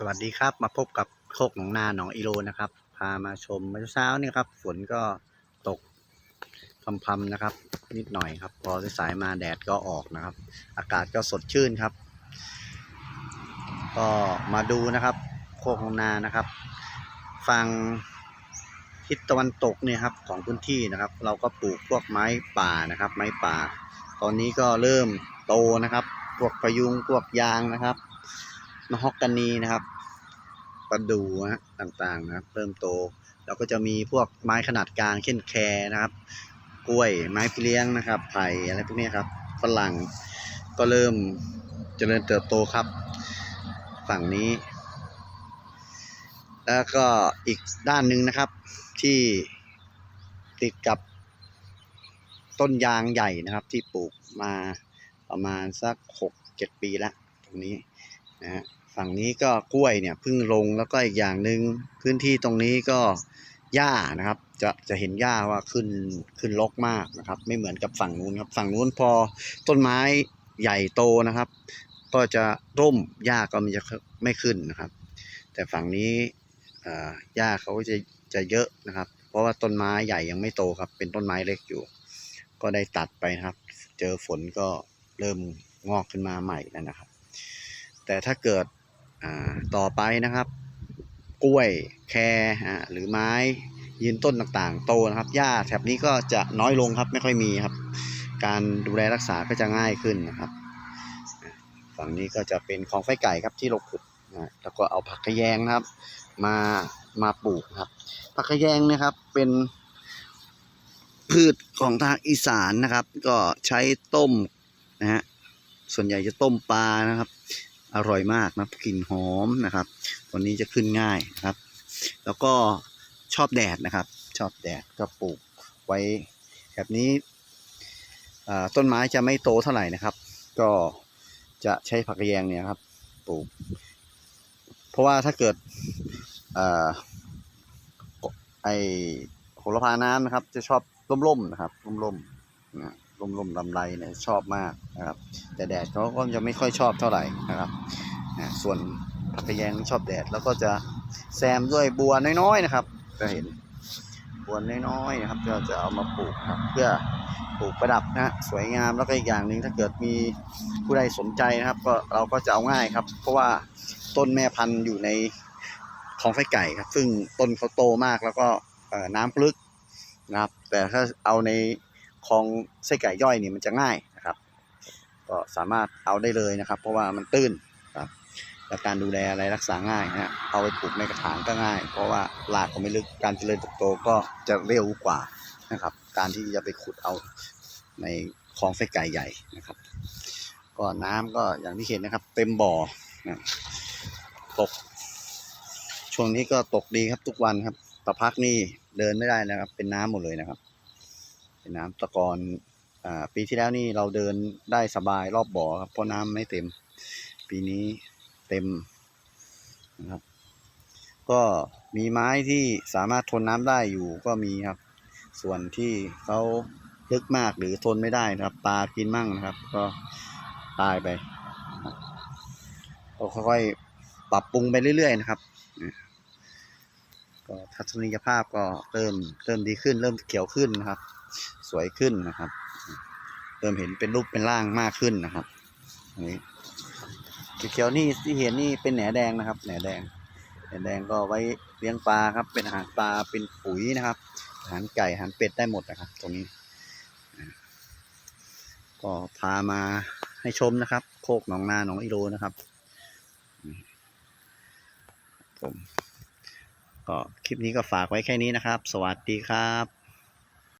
สวัสดีครับมาพบกับโคกหนองนาหนองอีโรนะครับ พามาชมเมื่อเช้านี่ครับ ฝนก็ตกพรำๆนะครับ นิดหน่อยครับ พอสายมาแดดก็ออกนะครับ อากาศก็สดชื่นครับ ก็มาดูนะครับ โคกหนองนานะครับฝั่งทิศตะวันตกเนี่ยครับของพื้นที่นะครับ เราก็ปลูกพวกไม้ป่านะครับ ไม้ป่า ตอนนี้ก็เริ่มโตนะครับ พวกพะยุงพวกยางนะครับ มะฮอกกานีนะครับประดู่นะต่างๆนะครับเริ่มโต แล้วก็จะมีพวกไม้ขนาดกลางเช่นแคนะครับ กล้วยไม้พิเลี้ยงนะครับไผ่อะไรพวกนี้ครับฝรั่งก็เริ่มเจริญเติบโตครับ ฝั่งนี้ แล้วก็อีกด้านหนึ่งนะครับ ที่ติดกับต้นยางใหญ่นะครับ ที่ปลูกมาประมาณสักหกเจ็ดปีแล้วตรงนี้ นะฝั่งนี้ก็กล้วยเนี่ยพิ่งลงแล้วก็อีกอย่างหนึ่งพื้นที่ตรงนี้ก็หญ้านะครับ จะจะเห็นหญ้าว่าขึ้นขึ้นรกมากนะครับ ไม่เหมือนกับฝั่งนู้นครับ ฝั่งนู้นพอต้นไม้ใหญ่โตนะครับ ก็จะร่มหญ้าก็มันจะไม่ขึ้นนะครับ แต่ฝั่งนี้หญ้าเขาจะจะเยอะนะครับ เพราะว่าต้นไม้ใหญ่ยังไม่โตครับ เป็นต้นไม้เล็กอยู่ ก็ได้ตัดไปครับ เจอฝนก็เริ่มงอกขึ้นมาใหม่แล้วนะครับ แต่ถ้าเกิดต่อไปนะครับ กล้วยแคร์หรือไม้ยืนต้นต่างๆ โตนะครับหญ้าแถบนี้ก็จะน้อยลงครับไม่ค่อยมีครับ การดูแลรักษาก็จะง่ายขึ้นนะครับ ฝั่งนี้ก็จะเป็นของไฟไก่ครับที่เราขุดนะแล้วก็เอาผักกระแยงนะครับ มามาปลูกครับ ผักกระแยงนะครับเป็นพืชของทางอีสานนะครับ ก็ใช้ต้มนะฮะส่วนใหญ่จะต้มปลานะครับ อร่อยมากนะกลิ่นหอมนะครับตัวนี้จะขึ้นง่ายครับ แล้วก็ชอบแดดนะครับ ชอบแดดก็ปลูกไว้แบบนี้ต้นไม้จะไม่โตเท่าไหร่นะครับ ก็จะใช้ผักแยงเนี่ยครับปลูก เพราะว่าถ้าเกิดอไอโหระพาน้ำนะครับ จะชอบร่มๆนะครับร่มๆนะ ร่มลำไรเนี่ยชอบมากนะครับ แต่แดดเขาก็จะไม่ค่อยชอบเท่าไหร่นะครับส่วนผักกระแยงชอบแดดแล้วก็จะแซมด้วยบัวน้อยๆนะครับ จะเห็นบัวน้อยๆนะครับเราจะเอามาปลูกครับ เพื่อปลูกประดับนะฮะสวยงามแล้วก็อีกอย่างหนึ่งถ้าเกิดมีผู้ใดสนใจนะครับ ก็เราก็จะเอาง่ายครับ เพราะว่าต้นแม่พันธุ์อยู่ในของไฟไก่ครับ ซึ่งต้นเขาโตมากแล้วก็น้ำลึกนะครับ แต่ถ้าเอาใน ของไส้ไก่ย่อยนี่มันจะง่ายนะครับ ก็สามารถเอาได้เลยนะครับ เพราะว่ามันตื้นครับและการดูแลอะไรรักษาง่ายนะฮะเอาไปปลูกในกระถางก็ง่าย เพราะว่าหลากก็ไม่ลึกการเจริญเติบโตก็จะเร็วกว่านะครับ การที่จะไปขุดเอาในคลองไส้ไก่ใหญ่นะครับ ก็น้ำก็อย่างที่เห็นนะครับ เต็มบ่อนะตก ช่วงนี้ก็ตกดีครับทุกวันครับตะพักนี่เดินไม่ได้นะครับ เป็นน้ำหมดเลยนะครับ เป็นน้ำตะกอนอ่าปีที่แล้วนี่เราเดินได้สบายรอบบ่อครับเพราะน้ำไม่เต็ม ปีนี้เต็มนะครับ ก็มีไม้ที่สามารถทนน้ำได้อยู่ก็มีครับ ส่วนที่เขาลึกมากหรือทนไม่ได้นะครับปลากินมั่งนะครับ ก็ตายไปนะครับก็ค่อยๆปรับปรุงไปเรื่อยๆนะครับ ก็ทัศนียภาพก็เริ่มเริ่มดีขึ้น เริ่มเขียวขึ้นนะครับ สวยขึ้นนะครับ เริ่มเห็นเป็นรูปเป็นร่างมากขึ้นนะครับนนี้เขียวนี่ที่เห็นนี่เป็นแหนแดงนะครับ แหนแดงแหนแดงก็ไว้เลี้ยงปลาครับ เป็นอาหารปลาเป็นปุ๋ยนะครับอาหารไก่อาหารเป็ดได้หมดนะครับ ตรงนี้ ก็พามาให้ชมนะครับ โคกหนองนาหนองอีโรนะครับผม ก็คลิปนี้ก็ฝากไว้แค่นี้นะครับ สวัสดีครับ